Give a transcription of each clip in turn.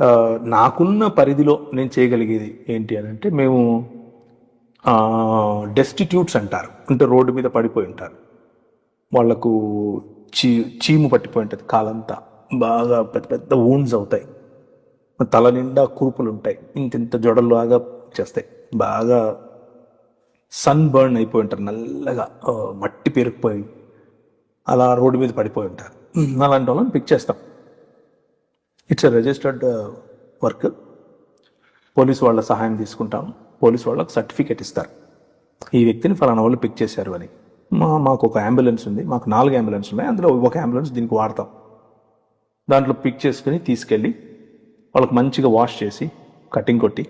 నాకున్న పరిధిలో నేను చేయగలిగేది ఏంటి అని అంటే మేము డెస్టిట్యూట్స్ అంటారు. అంటే రోడ్డు మీద పడిపోయి ఉంటారు. వాళ్ళకు చీ చీము పట్టిపోయి ఉంటుంది కాలంతా. బాగా పెద్ద పెద్ద ఊన్స్ అవుతాయి. తల నిండా కురుపులు ఉంటాయి. ఇంత ఇంత జొడల్లాగా చేస్తాయి. బాగా సన్ బర్న్ అయిపోయి ఉంటారు. నల్లగా మట్టి పేరుకుపోయి అలా రోడ్డు మీద పడిపోయి ఉంటారు. అలాంటి వాళ్ళని పిక్ చేస్తాం. ఇట్స్ రిజిస్టర్డ్ వర్క్ పోలీస్ వాళ్ళ సహాయం తీసుకుంటాం పోలీస్ వాళ్ళకి సర్టిఫికేట్ ఇస్తారు. ఈ వ్యక్తిని ఫలానా వాళ్ళు పిక్ చేశారు అని. మా మాకు ఒక అంబులెన్స్ ఉంది. మాకు నాలుగు అంబులెన్స్ ఉన్నాయి. అందులో ఒక అంబులెన్స్ దీనికి వాడతాం. దాంట్లో పిక్ చేసుకుని తీసుకెళ్ళి వాళ్ళకి మంచిగా వాష్ చేసి కటింగ్ కొట్టి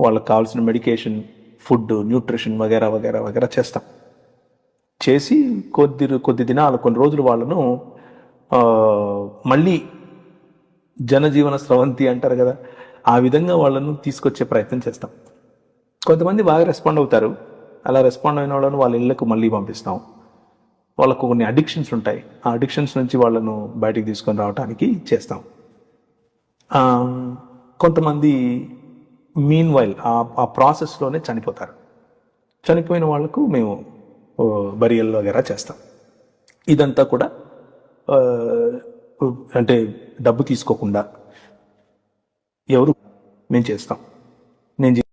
వాళ్ళకి కావాల్సిన మెడికేషన్ ఫుడ్ న్యూట్రిషన్ వగేరా వగేరా వగేరా చేస్తాం. చేసి కొద్ది కొద్ది దినాలు కొన్ని రోజులు వాళ్ళను మళ్ళీ జనజీవన స్రవంతి అంటారు కదా ఆ విధంగా వాళ్ళను తీసుకొచ్చే ప్రయత్నం చేస్తాం. కొంతమంది బాగా రెస్పాండ్ అవుతారు. అలా రెస్పాండ్ అయిన వాళ్ళను వాళ్ళ ఇళ్ళకు మళ్ళీ పంపిస్తాం. వాళ్ళకు కొన్ని అడిక్షన్స్ ఉంటాయి. ఆ అడిక్షన్స్ నుంచి వాళ్ళను బయటికి తీసుకొని రావడానికి చేస్తాం. కొంతమంది మీన్ వైల్ ఆ ప్రాసెస్లోనే చనిపోతారు. చనిపోయిన వాళ్ళకు మేము బరియల్ వగేరా చేస్తాం. ఇదంతా కూడా అంటే డబ్బు తీసుకోకుండా ఎవరు మేము చేస్తాం.